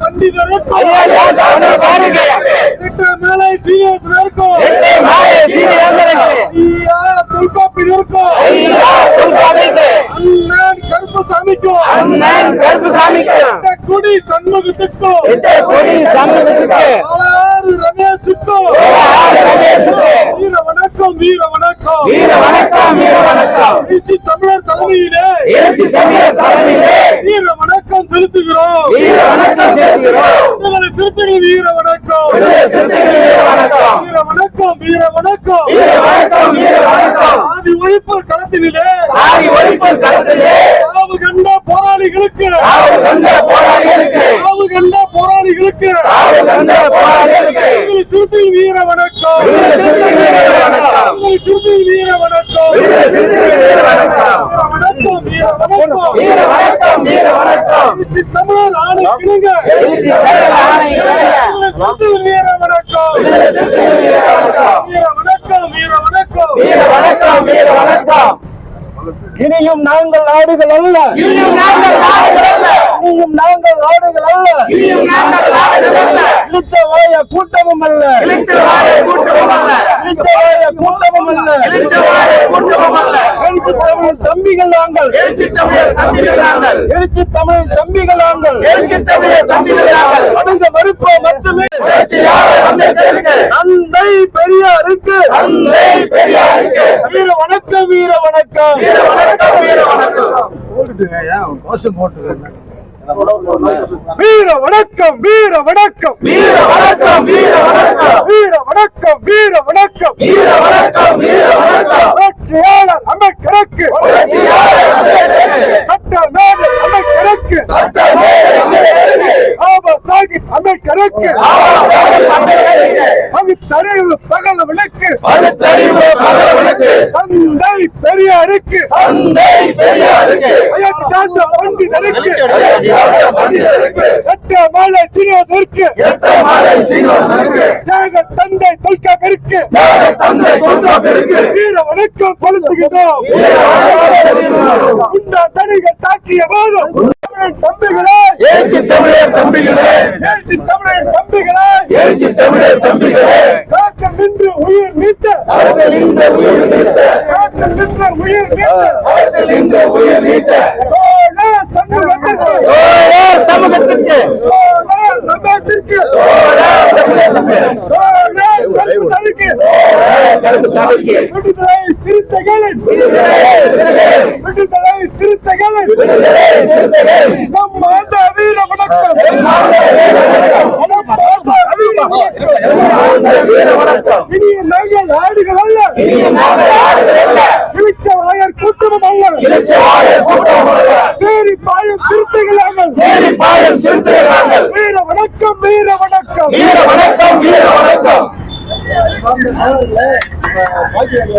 பண்டிதரை தொல்காப்பினருக்கும் அண்ணன் குடி சண்முகத்துக்கும் ரமேஷுக்கும் வீர வணக்கம் வீர வணக்கம் வீர வணக்கம் வீர வணக்கம் எழுச்சி தமிழர் தலைமையிலே எழுச்சி தமிழர் தலைமையிலே வீர வணக்கம் செலுத்துகிறோம் வீர வணக்கம் செலுத்துகிறோம் சிறுத்தைகள் வீர வணக்கம் வீர வணக்கம் வீர வணக்கம் ஆதி ஒழிப்பு களத்தினிலே சாதி ஒழிப்பு களத்திலே. சாவு கண்ட போராளிகளுக்கு. சாவு கண்ட போராளிகளுக்கு. சாவு கண்ட போராளிகளுக்கு. சாவு கண்ட போராளிகளுக்கு. சிறுத்தைகள் வீர வணக்கம். சிறுத்தைகள் வீர வணக்கம். வீர வணக்கம். வீர வணக்கம். வீர வணக்கம் வீர வணக்கம். தமிழர் ஆணை கிணங்க வீர வணக்கம். வீர வணக்கம் வீர வணக்கம். வீர வணக்கம் வீர வணக்கம் வீர வணக்கம் இனியும் நாங்கள் நாடுகள் அல்ல. இனியும் நாங்கள் நாடுகள் அல்ல. இனியும் நாங்கள் நாடுகள் அல்ல. இனியும் நாங்கள் நாடுகள் அல்ல. இழுத்த வாய கூட்டமும் அல்ல. இளிச்சவாய கூட்டமும் அல்ல. இழுத்த வாய கூட்டமும் அல்ல. இளிச்சவாய கூட்டமும் அல்ல. எழுச்சி தமிழ் தம்பிகள் நாங்கள். எழுச்சி தமிழர் தம்பிகள் நாங்கள். எழுச்சி தமிழ் தம்பிகள் நாங்கள். எழுச்சி தமிழர் தம்பிகள் நாங்கள். அடங்க மறுப்போம் மட்டுமே. தந்தை பெரியாருக்கு. தந்தை பெரியாருக்கு. வீர வணக்கம். வீர வணக்கம். வீர வணக்கம் வீர வணக்கம். வீர வணக்கம் வீர வணக்கம். வீர வணக்கம் வீர வணக்கம். வீர வணக்கம் வீர வணக்கம். வீர வணக்கம் வீர வணக்கம். புரட்சியாளர் அம்பேத்கருக்கு. சட்ட மேதை அம்பேத்கருக்கு. பாபா சாஹிப் அம்பேத்கருக்கு. அம்பேத்கருக்கு. பகுத்தறிவு பகல விளக்கு. பெரியாருக்கு. தந்தை பெரியாருக்கு. பண்டிதருக்கு. அயோத்தியாச பண்டிதருக்கு. சட்ட மேலை சீனிவாசருக்கு எட்ட மாலை சீனிவாசனுக்கு. தியாக தந்தை தொல்காப்பிற்கு ஞான தந்தை தொல்காப்பிற்கு வீர வணக்கம் செலுத்துகிறோம் வீர வணக்கம் செலுத்துகிறோம். குண்டா தடிகள் தாக்கிய போதும். தம்பிகளே. தம்பிகளே. எழுச்சி தமிழ் தம்பிகளே. தமிழர் தம்பிகளே. காக்க நின்று உயிர் நீத்த. அவர்கள் இந்த உயிர் நீத்த. சமூகத்திற்கு. சிறுத்தைகளின் விடுதலை சிறுத்தைகளின் நம் மாந்த வீர நாங்கள் ஆடுகள் அல்ல. இளிச்சவாயர் கூட்டமும் அல்ல. இளிச்சவாயர் கூட்டமும் அல்ல. சேரி பாயம் சிறுத்தைகளாங்கள். சேரி பாயம் சிறுத்தைகளாங்கள். வீர வணக்கம் வீர வணக்கம். வீர வணக்கம் வீர வணக்கம். பாக்கியம்